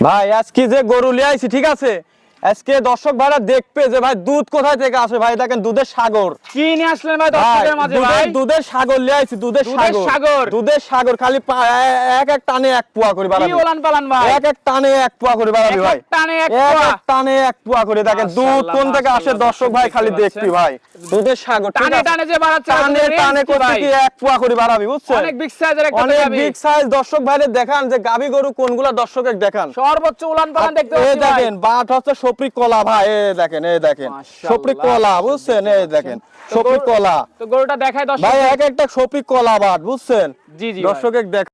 ভাই আজকে যে গরু লিয়ে আইছি ঠিক আছে? আজকে দর্শক ভাইরা দেখবে যে ভাই দুধ কোথায় থেকে আসে? ভাই দেখেন দুধের সাগর। কি নিয়ে আসলেন ভাই দর্শকের মাঝে ভাই? দুধের সাগর লিয়ে আইছি দুধের সাগর। সাগর। দুধের সাগর খালি এক এক টানে এক পুয়া করে কি বাড়াবি ওলান পালান ভাই? এক এক টানে এক পুয়া করে বাড়াবি ভাই এক টানে এক পোয়া। এক টানে এক পুয়া করে। দেখেন দুধ কোন থেকে আসে দর্শক ভাই খালি দেখবি ভাই। দুধের সাগর টানে টানে যে বাড়াচ্ছে টানে টানে কি করতে কি এক পুয়া করে বাড়াবি বুঝছেন? অনেক বিগ সাইজের একটা অনেক বিগ সাইজ দর্শক ভাইদের দেখান যে গাবি গরু কোনগুলা দর্শকের দেখান। সর্বোচ্চ উলান পালান দেখতে এই দেখেন বাট হচ্ছে সপরি কলা ভাই এই দেখেন এই দেখেন। সপরি কলা বুঝছেন? এই দেখেন। সপরি কলা তো গরুটা দেখায় দর্শক ভাই এক একটা সপরি কলা বাট বুঝছেন? জি জি দর্শক এক দেখ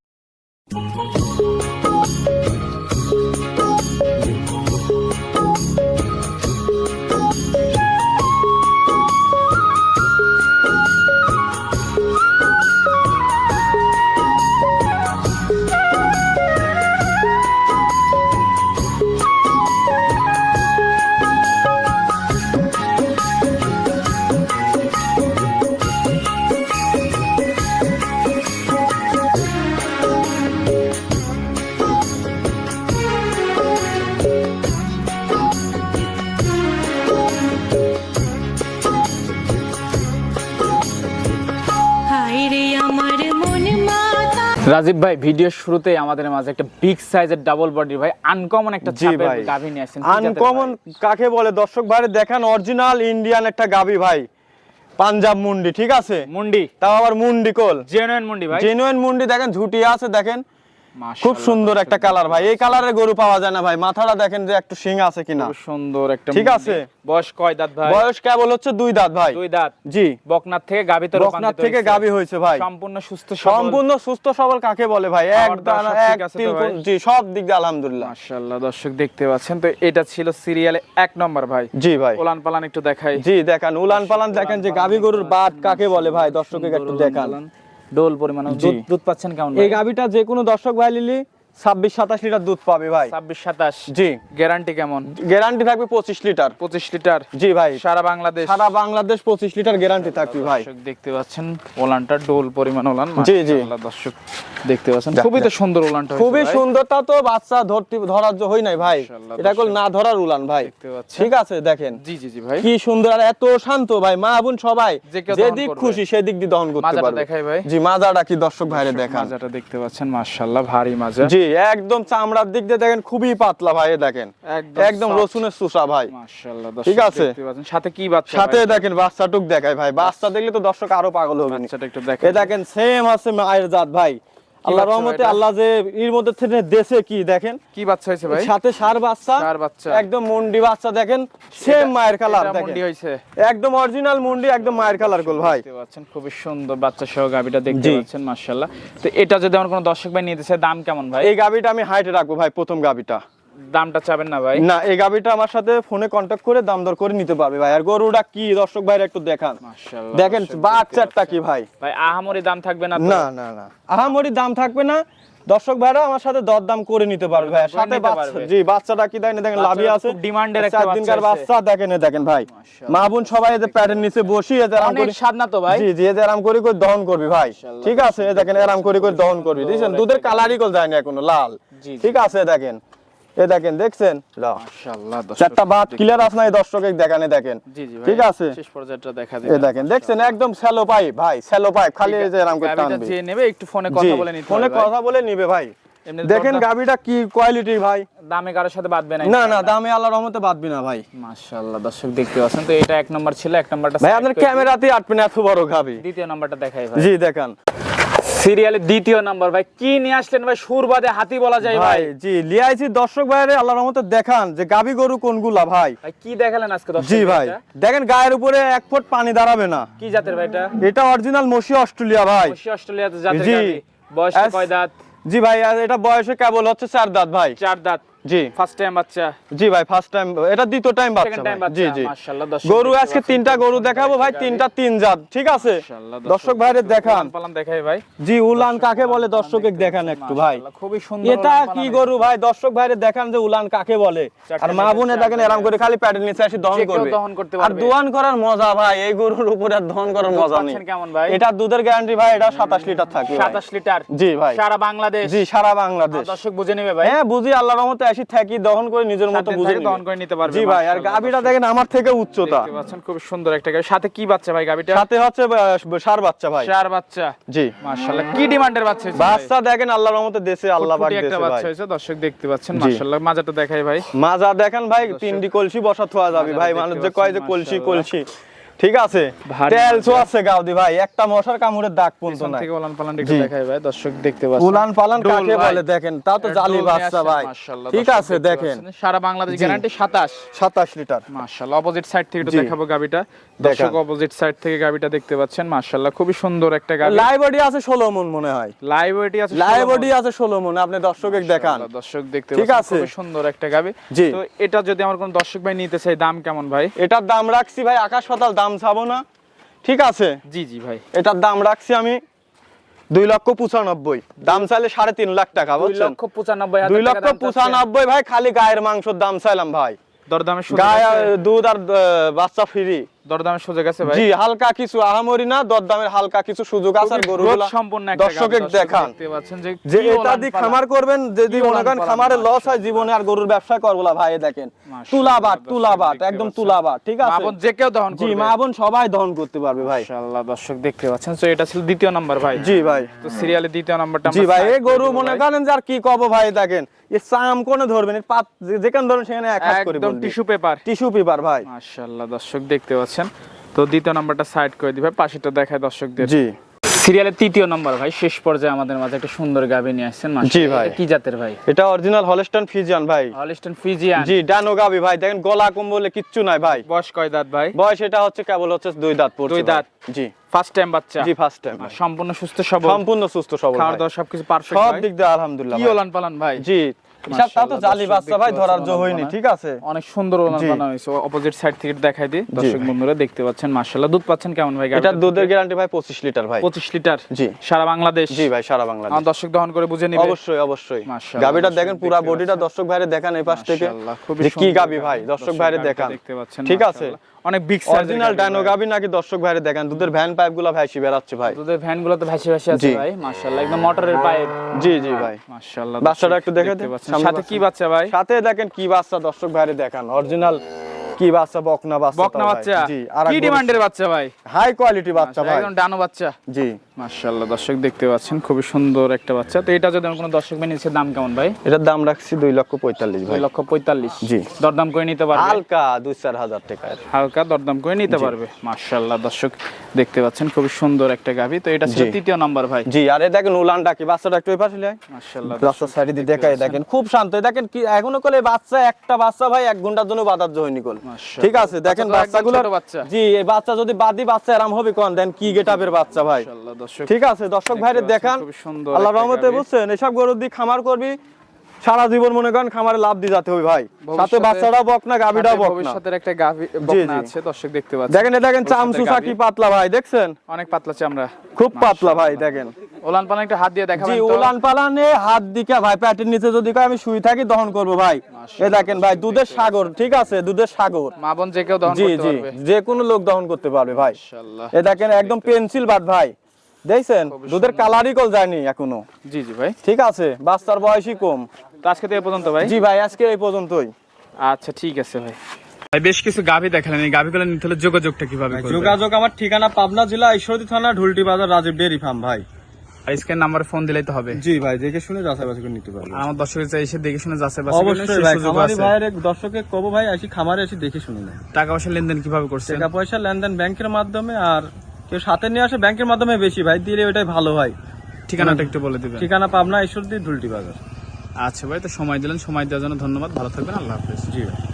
রাজীব ভাই ভিডিও শুরুতেই আমাদের মাঝে একটা বিগ সাইজের ডাবল বডি ভাই। আনকমন একটা ছাপের ভাই। নিয়ে আসেন আনকমন কাকে বলে? দর্শক ভাইরে দেখেন অরিজিনাল ইন্ডিয়ান একটা গাবি ভাই। পাঞ্জাব মুন্ডি ঠিক আছে? মুন্ডি। তাও আবার মুন্ডি কোল। জেনুইন মুন্ডি ভাই। জেনুইন মুন্ডি দেখেন ঝুটি আছে দেখেন। খুব সুন্দর একটা কালার ভাই। এই কালারের গরু পাওয়া যায় না ভাই। মাথাটা দেখেন যে একটু শিং আছে কিনা। খুব সুন্দর একটা ঠিক আছে। বয়স কয় দাঁত ভাই? বয়স কেবল হচ্ছে দুই দাঁত ভাই। দুই দাঁত। জি। বকনাথ থেকে গাভীতে বকনাথ থেকে গাবি হয়েছে ভাই। সম্পূর্ণ সুস্থ সম্পূর্ণ সুস্থ সবল কাকে বলে ভাই? এক দানা এক তো জি সব দিক দিয়ে আলহামদুলিল্লাহ। মাশাআল্লাহ দর্শক দেখতে পাচ্ছেন তো এটা ছিল সিরিয়ালে এক নম্বর ভাই। জি ভাই। উলান পালান একটু দেখাই। জি দেখান। উলান পালান দেখেন যে গাবি গরুর বাদ কাকে বলে ভাই? দর্শকের একটু দেখান। ডোল পরিমাণ দুধ পাচ্ছেন কেমন এই গাবিটা যে কোনো দর্শক ভাই লিলি ছাব্বিশ সাতাশ লিটার দুধ পাবে ভাই। ছাব্বিশ সাতাশ। জি। গ্যারান্টি কেমন? গ্যারান্টি থাকবে পঁচিশ লিটার। পঁচিশ লিটার। জি ভাই। সারা বাংলাদেশ। সারা বাংলাদেশ পঁচিশ লিটার গ্যারান্টি থাকবে ভাই। দেখতে পাচ্ছেন ওলানটা ডোল পরিমাণ ওলান জি, জি। দর্শক দেখতে পাচ্ছেন। খুবই তো সুন্দর ওলানটা খুবই ভাই। সুন্দরতা তো বাচ্চা ধরতে ধরার হই নাই ভাই। এটা কল না ধরার উলান ভাই। ঠিক আছে দেখেন। জি জি জি ভাই। কি সুন্দর আর এত শান্ত ভাই মা বোন সবাই। যেদিক খুশি সেদিক দিয়ে দহন করতে মাজাটা পারবে। দেখাই ভাই। জি মাজাটা কি দর্শক ভাইরে দেখান। মাজাটা দেখতে পাচ্ছেন মাশাআল্লাহ ভারী মাজা। জি একদম চামড়ার দিক দিয়ে দেখেন খুবই পাতলা ভাই দেখেন। একদম রসুনের সুসা ভাই। ঠিক আছে। সাথে কি বাচ্চা সাথে দেখেন বাচ্চাটুক দেখায় ভাই। বাচ্চা দেখলে তো দর্শক আরও পাগল হবে। দেখেন সেম আছে মায়ের জাত ভাই। আল্লাহ রহমতে আল্লাহ যে এর মধ্যে থেকে দেশে কি দেখেন? কি বাচ্চা হয়েছে ভাই? সাথে সার বাচ্চা সার বাচ্চা। একদম মুন্ডি বাচ্চা দেখেন সেম মায়ের কালার দেখেন। মুন্ডি হইছে একদম অরিজিনাল মুন্ডি একদম মায়ের কালার গোল ভাই। দেখতে পাচ্ছেন খুব সুন্দর বাচ্চা সহ গাবিটা দেখতে। পাচ্ছেন মাশাআল্লাহ। তো এটা যদি আমার কোনো দর্শক ভাই নিতে চায় দাম কেমন ভাই? এই গাবিটা আমি হাইটে রাখব ভাই প্রথম গাবিটা দামটা চাবেন না ভাই? না এই গাবিটা আমার সাথে ফোনে কন্ট্যাক্ট করে দাম দর করে নিতে পারবে ভাই। আর গরুটা কি দর্শক ভাইরা একটু দেখান। মাশাআল্লাহ দেখেন বাচ্চারটা কি ভাই? ভাই আহামরি দাম থাকবে না? না না না। আহামরি দাম থাকবে না। দর্শক ভাইরা আমার সাথে দর দাম করে নিতে পারবে ভাই। সাথে জি বাচ্চাটা কি দেখেন দেখেন লাভি আছে। ডিমান্ডের একটা বাচ্চা দিনকার। বাচ্চা দেখেন দেখেন ভাই। মা বোন সবাই এদের প্যাডের নিচে বসি এদের আরাম করে স্বাদ না তো ভাই? জি জি এদের আরাম করে করে দহন করবি ভাই। ঠিক আছে দেখেন আরাম করে করে দহন করবি। দেখছেন? দুধের কালারই কল যায়নি এখনও লাল। জি, জি। ঠিক আছে দেখেন। এ দেখেন দেখছেন? চারটা ক্লিয়ার আছে না এই দর্শকে দেখানে। দেখেন ঠিক আছে? শেষ পর্যায়টা দেখা এ দেখেন দেখছেন? একদম পাইপ ভাই পাইপ খালি এই যে এরাম করে টানবে। যে নেবে একটু ফোনে কথা বলে নিতে ফোনে কথা বলে নিবে ভাই। দেখেন গাবিটা কি কোয়ালিটি ভাই। দামে কারোর সাথে বাঁধবে না না না দামে আল্লাহর রহমতে বাদবি না ভাই। মাশাআল্লাহ দর্শক দেখতে পাচ্ছেন। তো এটা এক নম্বর ছিল এক নম্বরটা ভাই আপনার। ক্যামেরাতে আটবেন এত বড় গাবি। দ্বিতীয় নাম্বারটা দেখাই ভাই। জি দেখান। সিরিয়ালের দ্বিতীয় নাম্বার ভাই। কি নিয়ে আসলেন ভাই? সুর বাদে হাতি বলা যায় ভাই জি জি লিয়াইছি দর্শক ভাইরে আল্লাহর রহমতে দেখান যে গাবি গরু কোনগুলা ভাই। ভাই কি দেখালেন আজকে দর্শক জি ভাই। দেখেন গায়ের উপরে এক ফুট পানি দাঁড়াবে না। কি জাতের ভাই এটা? এটা অরিজিনাল মশি অস্ট্রেলিয়া ভাই। মশি অস্ট্রেলিয়াতে জাতের গাবি বয়স কয় দাঁত? জি ভাই এটা বয়সে কেবল হচ্ছে চার দাঁত ভাই। চার দাঁত। জি। ফার্স্ট টাইম বাচ্চা। জি ভাই ফার্স্ট টাইম এটা দ্বিতীয় টাইম বাচ্চা জি জি। মাশাআল্লাহ দর্শক গরু আজকে তিনটা গরু দেখাবো ভাই তিনটা তিন জাত ঠিক আছে? দর্শক ভাইরে দেখান। পালান দেখাই ভাই। জি উলান কাকে বলে দর্শকে দেখান একটু ভাই। খুবই সুন্দর এটা কি গরু ভাই? দর্শক ভাইরে দেখান যে উলান কাকে বলে। আর মা বোনে দেখেন এরাম করে খালি প্যাডেল নিচে এসে দহন করবে। আর দোয়ান করার মজা ভাই এই গরুর উপরে আর দহন করার মজা নেই। কেমন ভাই? এটা দুধের গ্যারান্টি ভাই এটা সাতাশ লিটার থাকবে ভাই। সাতাশ লিটার। জি ভাই। সারা বাংলাদেশ। জি সারা বাংলাদেশ। দর্শক বুঝে নেবে ভাই। হ্যাঁ বুঝি আল্লাহর রহমতে আইসি থাকি দহন করে নিজের মতো বুঝে। দহন করে নিতে পারবে, জি ভাই আর গাবিটা দেখেন আমার থেকে উচ্চতা। দেখতে পাচ্ছেন খুব সুন্দর একটা গাবি সাথে কি বাচ্চা ভাই গাবিটা সাথে হচ্ছে সার বাচ্চা ভাই। চার বাচ্চা। জি। মাশাআল্লাহ কি ডিমান্ডের বাচ্চা বাচ্চা দেখেন আল্লাহর রহমতে দেশে আল্লাহ পাক ফুটফুটি একটা বাচ্চা ভাই। হয়েছে দর্শক দেখতে পাচ্ছেন মাশাআল্লাহ মাজাটা দেখাই ভাই। মাজা দেখেন ভাই তিনটি কলসি বসা থোয়া যাবে ভাই মানুষ যে কয় যে কলসি কলসি। ঠিক আছে? ভারী তেল ছো আছে গাউদি ভাই একটা মশার কামড়ের দাগ পর্যন্ত নাই। থেকে ওলান পালান একটু দেখাই ভাই দর্শক দেখতে পাচ্ছেন। উলান পালান কাকে বলে দেখেন তা তো জালি বাচ্চা ভাই। ঠিক আছে দেখেন। সারা বাংলাদেশ গ্যারান্টি 27 সাতাশ লিটার। মাশাআল্লাহ অপোজিট সাইড থেকে একটু দেখাবো গাবিটা। দর্শক। অপোজিট সাইড থেকে গাবিটা দেখতে পাচ্ছেন। মাশাআল্লাহ খুবই সুন্দর একটা গাবি। লাইবডি আছে ষোলো মন মনে হয়। লাইভ ওয়েটি আছে লাইবডি আছে ষোলো মন আপনি দর্শকের দেখান। দর্শক দেখতে ঠিক পাচ্ছেন আছে। খুবই সুন্দর একটা গাবি। তো এটা যদি আমার কোন দর্শক ভাই নিতে চাই দাম কেমন ভাই? এটার দাম রাখছি ভাই আকাশ পাতাল দাম চাবো না। ঠিক আছে? জি জি ভাই। এটার দাম রাখছি আমি দুই লক্ষ পঁচানব্বই। দাম চাইলে সাড়ে তিন লাখ টাকা দুই বুঝছেন? লক্ষ পঁচানব্বই দুই লক্ষ পঁচানব্বই ভাই খালি গায়ের মাংসর দাম চাইলাম ভাই। দরদামে গায়ে দুধ আর বাচ্চা ফ্রি দরদামে সুযোগ আছে ভাই। জি হালকা কিছু আহামরি না দরদামের হালকা কিছু সুযোগ আছে আর গরুগুলা একটা গাভী, দেখান। যে এটা খামার করবেন যদি মনে করেন খামারে লস হয় জীবনে আর গরুর ব্যবসা করব ভাই দেখেন। তুলাবাট তুলাবাট একদম তুলাবাট ঠিক আছে? বোন যে কেউ দহন জি করবে। মা বোন সবাই দহন করতে পারবে ভাই। মাশাআল্লাহ দর্শক দেখতে পাচ্ছেন। তো এটা ছিল দ্বিতীয় নাম্বার ভাই। জি ভাই। তো সিরিয়ালে দ্বিতীয় নাম্বারটা জি ভাই এই গরু মনে করেন যে আর কি কব ভাই দেখেন। এ চাম কোনে ধরবেন পাত যেখানে ধরুন সেখানে এক হাত করে একদম টিস্যু পেপার। টিস্যু পেপার ভাই। মাশাআল্লাহ দর্শক দেখতে পাচ্ছেন। তো দ্বিতীয় নাম্বারটা সাইড করে দিবে পাশেটা দেখায় দর্শকদের। জি। সিরিয়ালের তৃতীয় নাম্বার ভাই শেষ পর্যায়ে আমাদের মাঝে একটা সুন্দর গাভী নিয়ে আসছেন জি ভাই। কি জাতের ভাই? এটা অরিজিনাল হলস্টাইন ফিজিয়ান ভাই। হলিস্টন ফিজিয়ান জি ডানো গাবি ভাই দেখেন গলা কম্বলে কিচ্ছু নাই ভাই। বয়স কয় দাঁত ভাই? বয়স এটা হচ্ছে কেবল হচ্ছে দুই দাঁত পড়ছে দুই দাঁত। জি। ফার্স্ট টাইম বাচ্চা? জি ফার্স্ট টাইম সম্পূর্ণ সুস্থ সবল? সম্পূর্ণ সুস্থ সবল খাওয়ার ভাই। দাওয়া সবকিছু পারফেক্ট সব দিক দিয়ে আলহামদুলিল্লাহ কি। ওলান পালান ভাই? জি হিসাব তা তো জালি দর্শক বাচ্চা ভাই ধরার জো হয়নি ঠিক আছে? অনেক সুন্দর ওলান বানানো হয়েছে অপোজিট সাইড থেকে দেখাই দিই। দর্শক বন্ধুরা দেখতে পাচ্ছেন মাশাআল্লাহ। দুধ পাচ্ছেন কেমন ভাই এটা দুধের গ্যারান্টি ভাই পঁচিশ লিটার ভাই। 25 লিটার? জি। সারা বাংলাদেশ? জি ভাই সারা বাংলাদেশ। আমার দর্শক দহন করে বুঝে নিবে। অবশ্যই অবশ্যই। গাবিটা দেখেন পুরা বডিটা দর্শক ভাইরে দেখান এই পাশ থেকে। যে কি গাবি ভাই দর্শক ভাইরে দেখান। দেখতে পাচ্ছেন ঠিক আছে? অনেক বিগ অরিজিনাল ডাইনো গাবি নাকি দর্শক ভাইরে দেখান? দুধের ভ্যান পাইপগুলা ভাইসি বেরাচ্ছে ভাই। দুধের ভ্যানগুলো তো ভাসি ভাসি আছে ভাই মাশাআল্লাহ একদম মোটরের পাইপ। জি জি ভাই। মাশাআল্লাহ বাচ্চাটা একটু দেখে দেখতে পাচ্ছেন। সাথে কি বাচ্চা ভাই? সাথে দেখেন কি বাচ্চা দর্শক ভাইরে দেখান। অরিজিনাল কি বাচ্চা বকনা বাচ্চা বকনা বাচ্চা। জি আর কি ডিমান্ডের বাচ্চা ভাই? হাই কোয়ালিটি বাচ্চা ভাই। একদম ডানো বাচ্চা। জি। মাশাআল্লাহ দর্শক দেখতে পাচ্ছেন খুবই সুন্দর একটা বাচ্চা। তো এটা যদি কোনো দর্শক ভাই নিচ্ছে দাম কেমন ভাই? এটার দাম রাখছি দুই লক্ষ পঁয়তাল্লিশ দুই লক্ষ পঁয়তাল্লিশ। জি। দরদাম করে নিতে পারবে? হালকা দুই চার হাজার হালকা দরদাম করে নিতে পারবে। মাশাআল্লাহ দর্শক দেখতে পাচ্ছেন খুবই সুন্দর একটা গাভী। তো এটা ছিল তৃতীয় নাম্বার ভাই। জি আরে দেখেন উলানটা কি? বাচ্চাটা একটু পাশে লাই রাস্তার সাইডে দিয়ে দেখাই দেখেন খুব শান্ত। দেখেন কি এখনও কলে বাচ্চা একটা বাচ্চা ভাই এক ঘণ্টার জন্য বাধার জন্য কল ঠিক আছে দেখেন বাচ্চা বাচ্চাগুলো বাচ্চা। জি এই বাচ্চা যদি বাদি বাচ্চা আরাম হবে কোন? দেন কি গেটাপের বাচ্চা ভাই। মাশাআল্লাহ দর্শক ঠিক আছে দর্শক ভাইরে দেখান। আল্লাহ রহমতে বুঝছেন এসব গরুর দিয়ে খামার করবি সারা জীবন মনে করেন খামারে লাভ দিয়ে যেতে হবে ভাই। সাথে বাচ্চাটাও বক না গাভিটাও বক না। ভবিষ্যতের একটা গাভী বকনা জি। আছে দর্শক দেখতে পাচ্ছেন। দেখেন এ দেখেন চামচুসা কি পাতলা ভাই দেখছেন? অনেক পাতলা চামড়া। খুব পাতলা ভাই দেখেন। ওলান পালান একটা হাত দিয়ে জি দেখাবেন তো। উলান পালানে হাত দিকে ভাই প্যাটের নিচে যদি কয় আমি শুই থাকি দহন করব ভাই। এ দেখেন ভাই দুধের সাগর ঠিক আছে দুধের সাগর। মা বোন যে কেউ দহন জি করতে জি পারবে। যে কোনো লোক দহন করতে পারবে ভাই। মাশাআল্লাহ। এ দেখেন একদম পেন্সিল বাট ভাই। দেখছেন? দুধের কালারই কল যায়নি এখনও। জি জি ভাই। ঠিক আছে? বাচ্চার বয়সই কম। তো আজকে তো এ পর্যন্ত ভাই? জি ভাই আজকে এই পর্যন্তই। আচ্ছা ঠিক আছে ভাই। ভাই বেশ কিছু গাভী দেখালেন। এই গাভীগুলো নিতে হলে যোগাযোগটা কীভাবে করবে যোগাযোগ আমার ঠিকানা পাবনা জেলা ঈশ্বরদী থানা ঢুলটি বাজার রাজীব ডেরি ফার্ম ভাই। আর স্ক্যান নাম্বারে ফোন দিলেই তো হবে। জি ভাই দেখে শুনে যাচাই বাছাই করে নিতে পারবে। আমার দর্শকের চাই এসে দেখে শুনে যাচ্ছে বাছাই করে অবশ্যই ভাই খামারি আছে। ভাইয়ের দর্শকে কব ভাই আসি খামারে এসে দেখে শুনে নেয়। টাকা পয়সা লেনদেন কীভাবে করছেন? টাকা পয়সা লেনদেন ব্যাংকের মাধ্যমে আর কেউ সাথে নিয়ে আসে ব্যাংকের মাধ্যমে বেশি ভাই দিলে ওটাই ভালো হয়। ঠিকানাটা একটু বলে দিবেন। ঠিকানা পাবনা ঈশ্বরদী ঢুলটি বাজার আচ্ছা ভাই তো সময় দিলেন সময় দেওয়ার জন্য ধন্যবাদ ভালো থাকবেন আল্লাহ হাফেজ। জি ভাই।